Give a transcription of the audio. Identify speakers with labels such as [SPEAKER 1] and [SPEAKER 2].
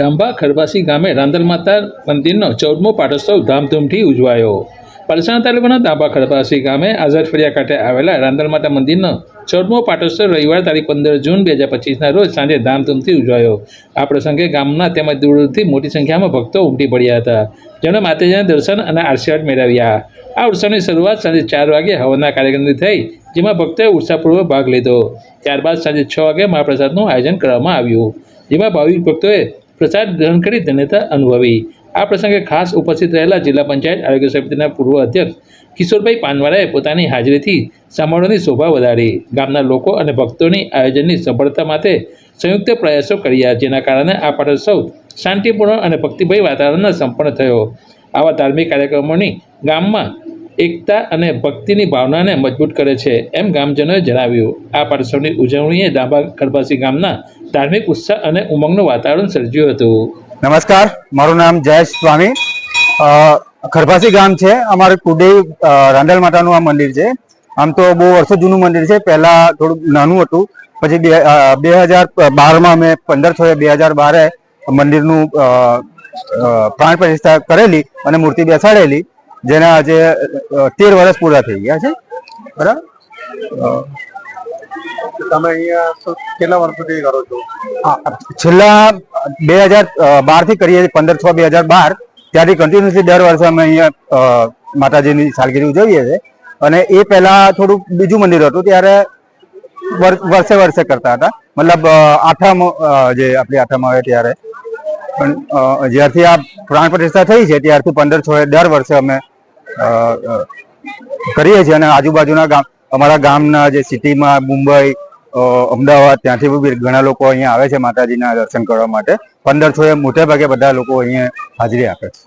[SPEAKER 1] દાંભા ખરવાસી ગામે રાંદલ માતા મંદિરનો ચૌદમો પાટોત્સવ ધામધૂમથી ઉજવાયો. પલસાણા તાલુકાના દાંભા ખરવાસી ગામે આઝાદ ફળિયા કાંઠે આવેલા રાંદલ માતા મંદિરનો ચૌદમો પાટોત્સવ રવિવાર તારીખ પંદર જૂન બે હજાર પચીસના રોજ સાંજે ધામધૂમથી ઉજવાયો. આ પ્રસંગે ગામના તેમજ દૂર દૂરથી મોટી સંખ્યામાં ભક્તો ઉમટી પડ્યા હતા. જેમણે માતાજીના દર્શન અને આશીર્વાદ મેળવ્યા. આ ઉત્સવની શરૂઆત સાંજે ચાર વાગે હવનના કાર્યક્રમથી થઈ, જેમાં ભક્તોએ ઉત્સાહપૂર્વક ભાગ લીધો. ત્યારબાદ સાંજે છ વાગે મહાપ્રસાદનું આયોજન કરવામાં આવ્યું, જેમાં ભાવિક ભક્તોએ પ્રસાદ ગ્રહણ કરી ધન્યતા અનુભવી. આ પ્રસંગે ખાસ ઉપસ્થિત રહેલા જિલ્લા પંચાયત આરોગ્ય સમિતિના પૂર્વ અધ્યક્ષ કિશોરભાઈ પાનવાલાએ પોતાની હાજરીથી સમારોહની શોભા વધારી. ગામના લોકો અને ભક્તોની આયોજનની સફળતા માટે સંયુક્ત પ્રયાસો કર્યા, જેના કારણે આ પાટોત્સવ શાંતિપૂર્ણ અને ભક્તિભાઈ વાતાવરણમાં સંપન્ન થયો. આવા ધાર્મિક કાર્યક્રમોની ગામમાં એકતા અને ભક્તિની ભાવનાને મજબૂત કરે છે એમ ગામજનોએ જણાવ્યું. આ પાર્સવની ઉજવણીએ દાંભા ખરબાસી ગામના ધાર્મિક ઉત્સાહ અને ઉમંગનું વાતાવરણ સર્જ્યું હતું.
[SPEAKER 2] નમસ્કાર, મારું નામ જયેશ સ્વામી. ખરભાસી ગામ છે. અમારે કુડે રાંડલ માતાનું આ મંદિર છે. આમ તો બહુ વર્ષો જૂનું મંદિર છે. પહેલા થોડું નાનું હતું. પછી બે બે હજાર બારમાં અમે પંદર છ બે હજાર બારે મંદિરનું પ્રાણ પ્રતિષ્ઠા કરેલી અને મૂર્તિ બેસાડેલી. જેના આજે તેર વર્ષ પૂરા થઈ ગયા છે. બરાબર?
[SPEAKER 3] તમે અહીંયા કેટલા વર્ષોથી કરો છો?
[SPEAKER 2] હા, છેલ્લા બે હજાર બારથી કરીએ પંદર છ બે હજાર બાર ત્યારથી કન્ટિન્યુઅસલી દર વર્ષે અમે અહીંયા માતાજીની સાલગીરી ઉજવીએ છીએ. અને એ પહેલા થોડું બીજું મંદિર હતું ત્યારે વર- વર્ષે વર્ષે કરતા હતા. મતલબ આઠમ જે આપણી આઠમ આવે ત્યારે. પણ જ્યારથી આ પ્રાણ પ્રતિષ્ઠા થઈ છે ત્યારથી પંદર છ દર વર્ષે અમે કરીએ છીએ અને આજુબાજુના ગામ, અમારા ગામના જે સિટીમાં મુંબઈ અમદાવાદ, ત્યાંથી બી ઘણા લોકો અહીંયા આવે છે માતાજીના દર્શન કરવા માટે. પંદરસો એ મોટે ભાગે બધા લોકો અહીંયા હાજરી આપે છે.